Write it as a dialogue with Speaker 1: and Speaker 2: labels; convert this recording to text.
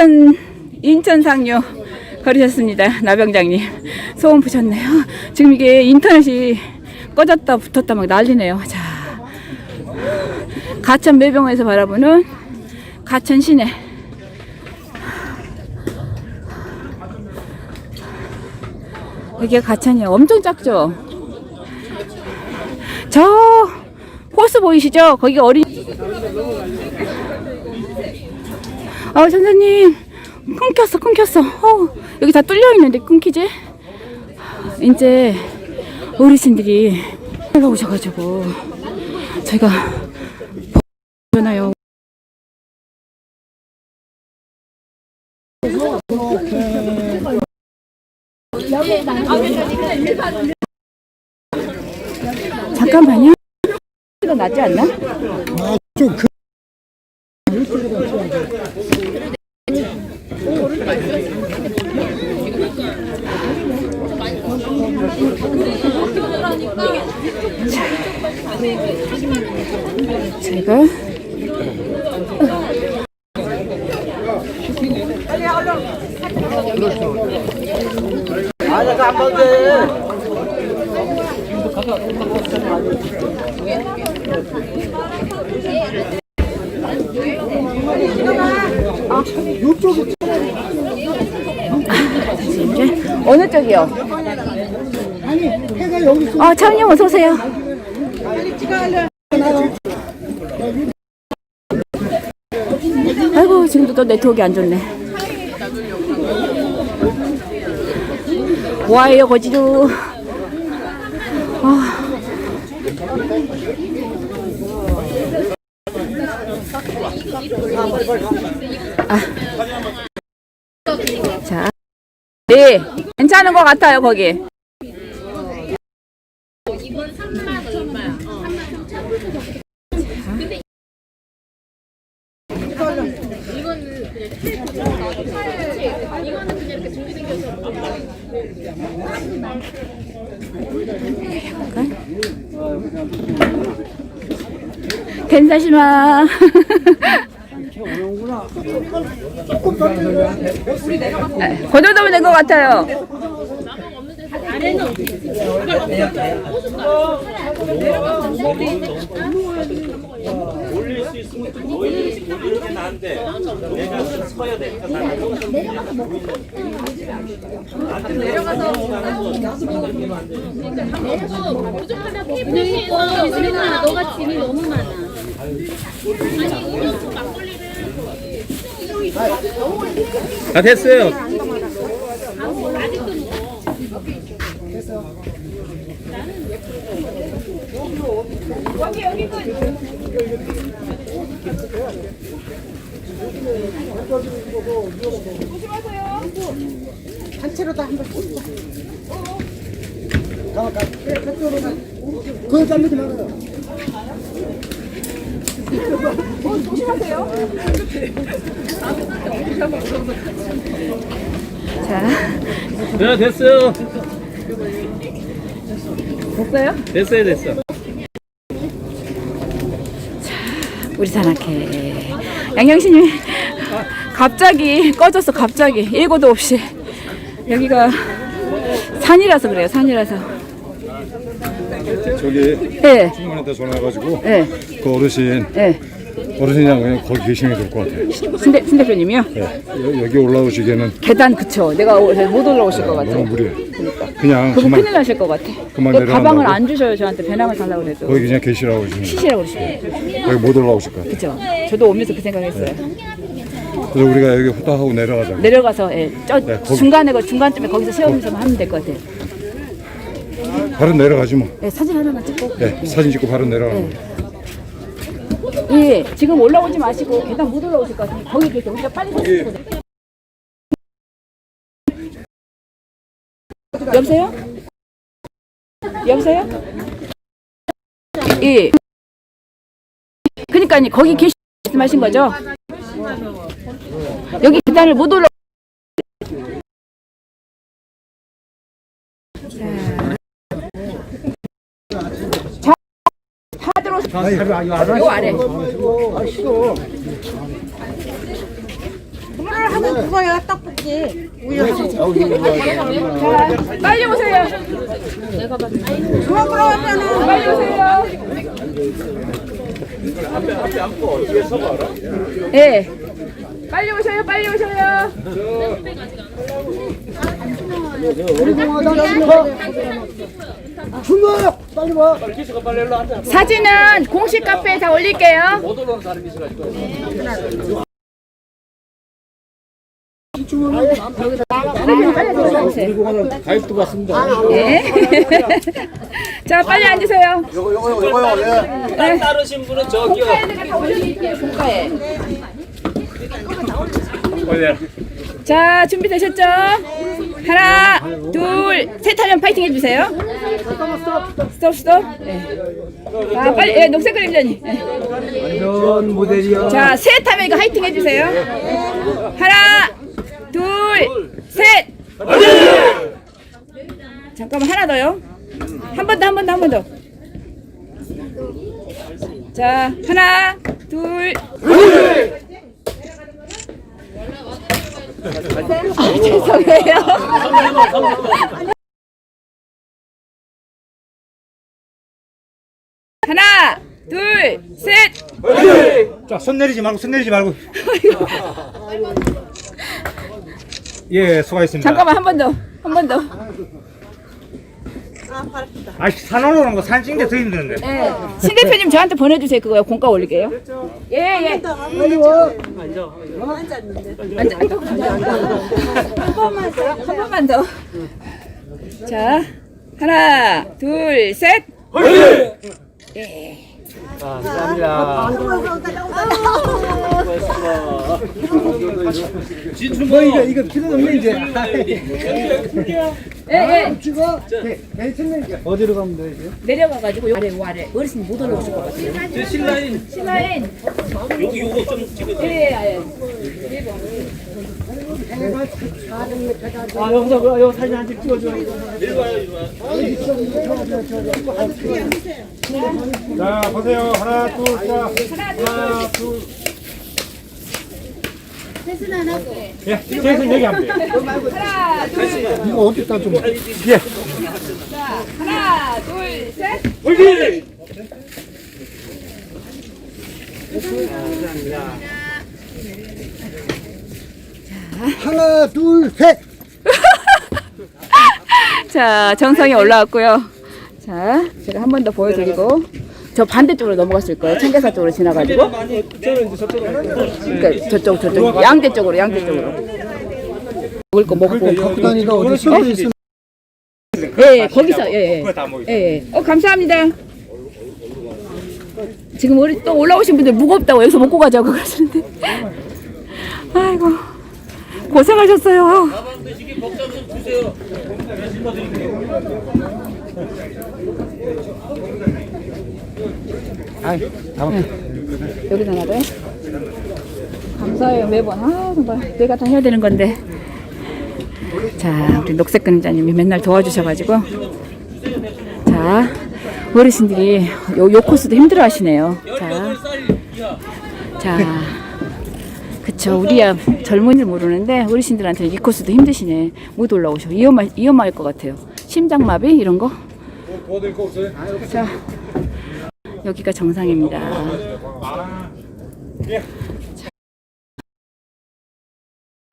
Speaker 1: 인천 인천 상류 걸으셨습니다. 나병장님 소원 부셨네요. 지금 이게 인터넷이 꺼졌다 붙었다 막 난리네요. 자 가천 매병원에서 바라보는 가천 시내. 여기가 가천이에요. 엄청 작죠? 저 호수 보이시죠? 거기 어린 아 선생님 끊겼어 끊겼어 어, 여기 다 뚫려 있는데 끊기지? 이제 어르신들이 올라오셔가지고 제가 보잖아요 잠깐만요 더 낫지 않나?
Speaker 2: 좀 그,
Speaker 1: 제가 이제 어느 쪽이요?
Speaker 2: 아
Speaker 1: 차은님 어서 오세요. 아이고 지금도 또 네트워크 안 좋네. 와요 거지도. 아. 아. 자, 네, 괜찮은 것 같아요 거기. 괜찮시마. 그 정도면 된것 같아요.
Speaker 3: 올릴
Speaker 4: 다.
Speaker 3: 됐어요
Speaker 2: 단체로도 한번 찍자. 가, 가. 그래, 그쪽으로 가. 그거 자르지 말아요.
Speaker 1: 자,
Speaker 3: 네 됐어요
Speaker 1: 됐어요?
Speaker 3: 됐어요 됐어.
Speaker 1: 우리 산악회 양양신님 갑자기 꺼졌어 갑자기. 예고도 없이. 여기가 산이라서 그래요 산이라서.
Speaker 5: 저기
Speaker 1: 예,
Speaker 5: 충분한테 전화해가지고
Speaker 1: 예,
Speaker 5: 그 어르신
Speaker 1: 예.
Speaker 5: 어르신이랑 그냥 거기 계시는 게 좋을 것 같아요.
Speaker 1: 신대, 신 대표님이요?
Speaker 5: 예. 여- 여기 올라오시기에는
Speaker 1: 계단 그쵸 내가 오- 못 올라오실 것 같아
Speaker 5: 너무 무리해요. 그냥
Speaker 1: 그거
Speaker 5: 그만
Speaker 1: 큰일 나실 것 같아
Speaker 5: 그만
Speaker 1: 내 가방을? 안 주셔요 저한테 배낭을 달라고 그래도
Speaker 5: 거기 그냥 계시라고 하시는
Speaker 1: 시시라고 그러시고
Speaker 5: 거예요. 여기 못 올라오실 것 같아요.
Speaker 1: 그죠 저도 오면서 그 생각했어요
Speaker 5: 그래서 우리가 여기 후딱하고 내려가자고.
Speaker 1: 내려가서 예, 저
Speaker 5: 네, 거기.
Speaker 1: 중간에 그 중간쯤에 거기서 세우면서 하면 될 것 같아요
Speaker 5: 바로 내려가지 뭐.
Speaker 1: 예, 사진 하나만 찍고
Speaker 5: 예, 사진 찍고 바로 내려가고.
Speaker 1: 예, 지금 올라오지 마시고 계단 못 올라오실 것 같으니 거기 계세요. 우리가 빨리 가서 여보세요? 여보세요? 예. 그러니까 거기 계시 말씀하신 거죠? 여기 계단을 못 올라. 자, 다 들어. 요 아래.
Speaker 2: 우유를 하고 그거야 떡볶이.
Speaker 1: 빨리 오세요.
Speaker 2: 그거 그러면은
Speaker 1: 빨리 오세요. 예. 빨리 오셔요. 빨리 오셔요.
Speaker 2: 준호 빨리 와.
Speaker 1: 사진은 공식 카페에 다 올릴게요.
Speaker 2: 가입도 받습니다.
Speaker 1: 예. 자, 빨리 앉으세요.
Speaker 2: 요거 요거 요거요. 예.
Speaker 3: 딱 따르신 분은 저기요.
Speaker 1: 공과에. 자, 준비되셨죠? 하나, 둘, 셋 하면 파이팅 해주세요. 스톱, 스톱. 네. 자, 빨리, 예, 녹색 그림자님. 예.
Speaker 2: 이런 모델이요.
Speaker 1: 자, 셋 하면 이거 화이팅 해주세요. 하나, 둘, 셋. 잠깐만, 하나 더요. 한 번 더, 한 번 더, 한 번 더. 자, 하나, 둘. 아, 죄송해요. 하나, 둘, 셋.
Speaker 6: 자, 손 내리지 말고, 손 내리지 말고. 예, 수고하셨습니다.
Speaker 1: 잠깐만, 한 번 더. 한 번 더.
Speaker 6: 아, 산 올라오는 거 사진 찍는 게더 힘드는데.
Speaker 1: 네. 신 대표님 저한테 보내주세요. 그거 공과 올릴게요. 예, 예.
Speaker 2: 빨리 와.
Speaker 1: 앉아, 앉아, 한 번만 더. 한 번만 더. 자, 하나, 둘, 셋. 예.
Speaker 2: 뭐 이거 이거 필요 없네 이제.
Speaker 1: 예, 예.
Speaker 2: 찍어. 괜찮네. 어디로 가면 돼 이제?
Speaker 1: 내려가가지고 요 아래, 요 아래. 어르신 못 올라오실 것 같아요.
Speaker 3: 저 신라인
Speaker 1: 신라인.
Speaker 3: 여기 요거 좀 찍어.
Speaker 1: 예, 예, 예.
Speaker 2: 아 여기서 여기 사진 한찍 찍어줘.
Speaker 6: 자, 보세요. 하나, 둘, 자. 하나, 둘. 예, 제이슨 여기 하면 돼요.
Speaker 1: 하나, 둘,
Speaker 2: 이거 어디다 좀.
Speaker 6: 예.
Speaker 1: 자, 하나, 둘, 셋.
Speaker 2: 하나 둘 셋.
Speaker 1: 자, 정상에 올라왔고요. 자, 제가 한 번 더 보여드리고 저 반대쪽으로 넘어갔을 거예요. 청계사 쪽으로 지나가지고. 그러니까 저쪽 저쪽 양대 쪽으로 양대 쪽으로. 먹을 거 먹고.
Speaker 2: 갖고 다니다 어디 쓰고 있으면
Speaker 1: 예, 예, 거기서 예, 예. 예, 예. 어, 감사합니다. 지금 우리 또 올라오신 분들 무겁다고 여기서 먹고 가자고 그러시는데. 아이고. 고생하셨어요.
Speaker 3: 드 좀 주세요.
Speaker 1: 여기다 놔둬요? 감사해요 매번. 아 정말. 내가 다 해야 되는 건데. 자 우리 녹색 그림자님이 맨날 도와주셔가지고. 자 어르신들이 요, 요 코스도 힘들어 하시네요. 자, 자. 그쵸 우리야 젊은이를 모르는데 어르신들한테는 이 코스도 힘드시네. 못 올라오셔. 위험할, 위험할 것 같아요. 심장마비? 이런 거?
Speaker 5: 도와드릴 거 없어요?
Speaker 1: 자, 여기가 정상입니다.